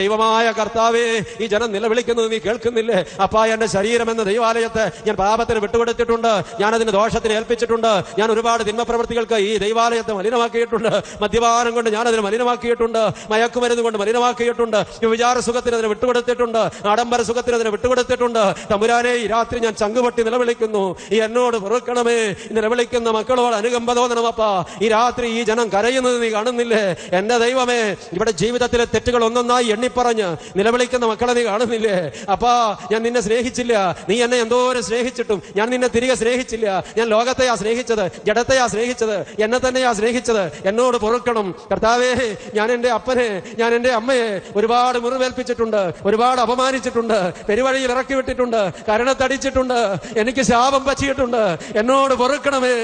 ദൈവമായ കർത്താവേ ഈ ജനം നിലവിളിക്കുന്നത് നീ കേൾക്കുന്നില്ലേ? അപ്പാ എന്റെ ശരീരം എന്ന ദൈവാലയത്തെ ഞാൻ പാപത്തിന് വിട്ടുകൊടുത്തിട്ടുണ്ട്. ഞാൻ അതിന് ദോഷത്തിന് ഏൽപ്പിച്ചിട്ടുണ്ട്. ഞാൻ ഒരുപാട് തിന്മ പ്രവൃത്തികൾക്ക് ഈ ദൈവാലയത്തെ മലിനമാക്കിയിട്ടുണ്ട്. മദ്യപാനം കൊണ്ട് ഞാൻ അതിന് മലിനമാക്കിയിട്ടുണ്ട്. മയക്കുമരുന്ന് കൊണ്ട് മലിനമാക്കിയിട്ടുണ്ട്. വിചാര സുഖത്തിന് അതിന് വിട്ടുകൊടുത്തിട്ടുണ്ട്. ആഡംബര സുഖത്തിന് അതിന് വിട്ടുകൊടുത്തിട്ടുണ്ട്. തമ്പുരാനെ ഈ രാത്രി ഞാൻ ചങ്കുപൊട്ടി നിലവിളിക്കുന്നു. ഈ എന്നോട് വെറുക്കണമേ നിലവിളിക്കുന്ന മക്കളോട് അനുകമ്പ തോന്നണമപ്പാ ഈ രാത്രി ഈ ജനം കരയുന്നത് നീ കാണുന്നില്ലേ? എന്റെ ദൈവമേ ഇവിടെ ജീവിതത്തിലെ തെറ്റുകൾ ഒന്നൊന്നായി എണ്ണിപ്പറഞ്ഞ് നിലവിളിക്കുന്ന മക്കളെ നീ കാണുന്നില്ലേ? അപ്പാ ഞാൻ നിന്നെ സ്നേഹിച്ചില്ല. നീ എന്നെ എന്തോരം സ്നേഹിച്ചിട്ടും ഞാൻ നിന്നെ തിരികെ സ്നേഹിച്ചില്ല. ഞാൻ ലോകത്തെയാ സ്നേഹിച്ചത് ജഡത്തെയാ സ്നേഹിച്ചത് എന്നെ തന്നെയാ സ്നേഹിച്ചത്. എന്നോട് പൊറുക്കണം. കർത്താവേ ഞാൻ എന്റെ അപ്പനെ ഞാൻ എന്റെ അമ്മയെ ഒരുപാട് മുറിവേൽപ്പിച്ചിട്ടുണ്ട് ഒരുപാട് അപമാനിച്ചിട്ടുണ്ട് പെരുവഴിയിൽ ഇറക്കി വിട്ടിട്ടുണ്ട് കരണത്തടിച്ചിട്ടുണ്ട് എനിക്ക് ശാപം പച്ചിയിട്ടുണ്ട് എന്നോട് പൊറുക്കണമേ.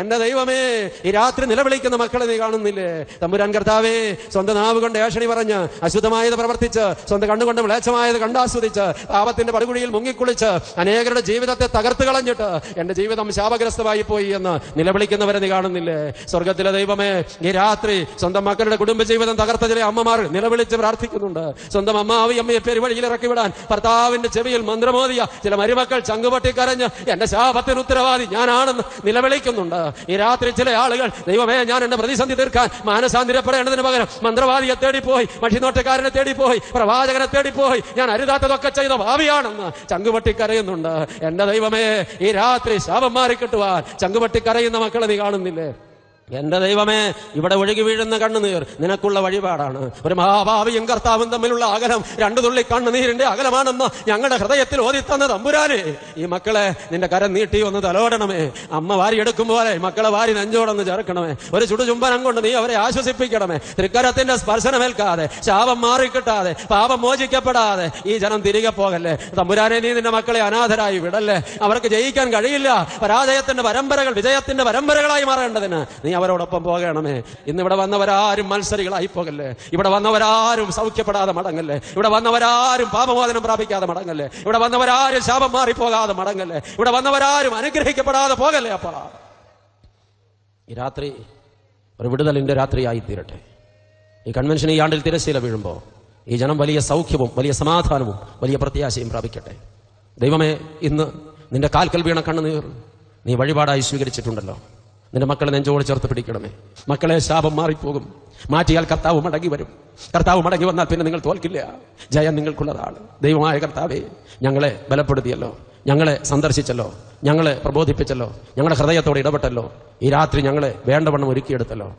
എന്റെ ദൈവമേ ഈ രാത്രി നിലവിളിക്കുന്ന മക്കളെ നീ കാണുന്നില്ലേ? തമ്പുരാൻ കർത്താവേ സ്വന്തം നാവ് കൊണ്ട് ഏഷണി പറഞ്ഞ് അശുദ്ധമായത് പ്രവർത്തിച്ച് സ്വന്തം കണ്ണുകൊണ്ട് മ്ലേച്ഛമായത് കണ്ടാസ്വദിച്ച് പാപത്തിന്റെ പടുകുഴിയിൽ മുങ്ങിക്കുളിച്ച് അനേകരുടെ ജീവിതത്തെ തകർത്ത് കളഞ്ഞിട്ട് എന്റെ ജീവിതം ശാപഗ്രസ്തമായി പോയി എന്ന് നിലവിളിക്കുന്നവരെ നീ കാണുന്നില്ലേ? സ്വർഗത്തിലെ ദൈവമേ ഈ രാത്രി സ്വന്തം മക്കളുടെ കുടുംബജീവിതം തകർത്ത ചില അമ്മമാർ നിലവിളിച്ച് പ്രാർത്ഥിക്കുന്നുണ്ട്. സ്വന്തം അമ്മാവി അമ്മയെ പെരുവഴിയിൽ ഇറക്കി വിടാൻ ഭർത്താവിന്റെ ചെവിയിൽ മന്ത്രമോദിയ ചില മരുമക്കൾ ചങ്കുപൊട്ടി കരഞ്ഞ് എന്റെ ശാപത്തിന് ഉത്തരവാദി ഞാനാണെന്ന് നിലവിളിക്കുന്നുണ്ട്. ഈ രാത്രി ചില ആളുകൾ ദൈവമേ ഞാൻ എന്റെ പ്രതിസന്ധി തീർക്കാൻ മാനസാന്തിരപ്പെടേണ്ടതിന് പകരം മന്ത്രവാദിയെ തേടിപ്പോയി മഷിനോട്ടക്കാരനെ തേടിപ്പോയി പ്രവാചകനെ തേടിപ്പോയി. ഞാൻ അരുതാത്തതൊക്കെ ചെയ്ത ഭാവിയാണെന്ന് ചങ്കുപട്ടി കരയുന്നുണ്ട് എന്റെ ദൈവമേ ഈ രാത്രി ശാപം മാറിക്കിട്ടുവാൻ ചങ്കുപട്ടി കരയുന്ന മക്കളെ നീ കാണുന്നില്ലേ? എന്റെ ദൈവമേ ഇവിടെ ഒഴുകി വീഴുന്ന കണ്ണുനീർ നിനക്കുള്ള വഴിപാടാണ്. ഒരു മഹാഭാവിയും കർത്താവും തമ്മിലുള്ള അകലം രണ്ടു തുള്ളി കണ്ണുനീരിന്റെ അകലമാണെന്ന് ഞങ്ങളുടെ ഹൃദയത്തിൽ ഓതിത്തന്ന തമ്പുരാനെ. ഈ മക്കളെ നിന്റെ കരം നീട്ടി ഒന്ന് തലോടണമേ. അമ്മ വാരി എടുക്കും പോലെ മക്കളെ വാരി നെഞ്ചോടൊന്ന് ചേർക്കണമേ. ഒരു ചുടുചുംബനം കൊണ്ട് നീ അവരെ ആശ്വസിപ്പിക്കണമേ. തൃക്കരത്തിന്റെ സ്പർശനമേൽക്കാതെ ശാപം മാറിക്കിട്ടാതെ പാപം മോചിക്കപ്പെടാതെ ഈ ജനം തിരികെ പോകല്ലേ? തമ്പുരാനെ നീ നിന്റെ മക്കളെ അനാഥരായി വിടല്ലേ? അവർക്ക് ജയിക്കാൻ കഴിയില്ല. പരാജയത്തിന്റെ പരമ്പരകൾ വിജയത്തിന്റെ പരമ്പരകളായി മാറേണ്ടതിന് നീ അവരോടൊപ്പം പോകണമേ. ഇന്ന് ഇവിടെ വന്നവരാരും മത്സരികളായി പോകല്ലേ. ഇവിടെ വന്നവരാരും സൗഖ്യപ്പെടാതെ മടങ്ങല്ലേ. ഇവിടെ വന്നവരാരും പാപമോചനം പ്രാപിക്കാതെ മടങ്ങല്ലേ. ഇവിടെ വന്നവരാരും ശാപം മാറിപ്പോകാതെ മടങ്ങല്ലേ. ഇവിടെ വന്നവരാരും അനുഗ്രഹിക്കപ്പെടാതെ പോകല്ലേ അപ്പ. ഈ രാത്രി ഒരു വിടുതലിന്റെ രാത്രിയായി തീരട്ടെ. ഈ കൺവെൻഷൻ ഈ ആണ്ടിൽ തിരശ്ശീല വീഴുമ്പോൾ ഈ ജനം വലിയ സൗഖ്യവും വലിയ സമാധാനവും വലിയ പ്രത്യാശയും പ്രാപിക്കട്ടെ. ദൈവമേ ഇന്ന് നിന്റെ കാൽക്കൽ വീണ കണ്ണുനീർ നീ വഴിപാടായി സ്വീകരിച്ചിട്ടുണ്ടല്ലോ. നിന്റെ മക്കളെ നെഞ്ചോട് ചേർത്ത് പിടിക്കണമേ. മക്കളെ ശാപം മാറിപ്പോകും. മാറ്റിയാൽ കർത്താവ് മടങ്ങി വരും. കർത്താവ് മടങ്ങി വന്നാൽ പിന്നെ നിങ്ങൾ തോൽക്കില്ല. ജയം നിങ്ങൾക്കുള്ളതാണ്. ദൈവമായ കർത്താവേ ഞങ്ങളെ ബലപ്പെടുത്തിയല്ലോ. ഞങ്ങളെ സന്ദർശിച്ചല്ലോ. ഞങ്ങളെ പ്രബോധിപ്പിച്ചല്ലോ. ഞങ്ങളുടെ ഹൃദയത്തോട് ഇടപെട്ടല്ലോ. ഈ രാത്രി ഞങ്ങളെ വേണ്ടവണ്ണം ഒരുക്കിയെടുത്തല്ലോ.